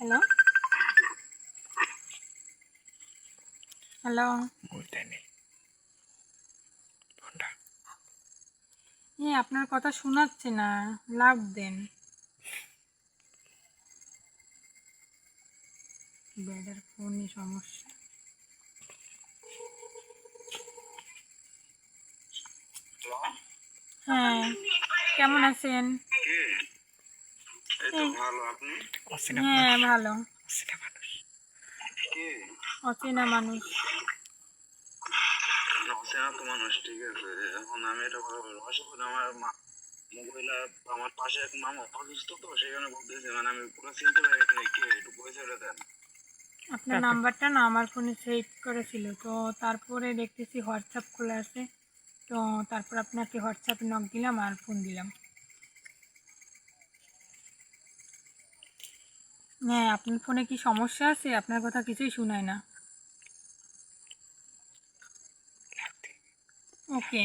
Hello hello এ আপনার কথা শোনাচ্ছে না লাভ দেন। ব্যাডার ফোনই সমস্যা। হ্যাঁ কেমন আছেন কে এই তো ভালো আপনি অচেনা হ্যাঁ ভালো। অচেনা মানুষ। অচেনা তো মানুষ ঠিক আছে। এখন আমি এটা কথা বলব আসলে আমার মা আমার পাশে এক মামা অসুস্থ তো সেখানে বলতেছে মানে আমি পুরো চিনতে পারি কে একটু পরিচয়টা দেন। আপনার নাম্বারটা না আমার ফোনে সেভ করেছিল তো তারপরে দেখতেছি হোয়াটসঅ্যাপ খোলা আছে তো তারপর আপনাকে হোয়াটসঅ্যাপে নক দিলাম আর ফোন দিলাম। হ্যাঁ আপনার ফোনে কি সমস্যা আছে? আপনার কথা কিছুই শোনায় না। ওকে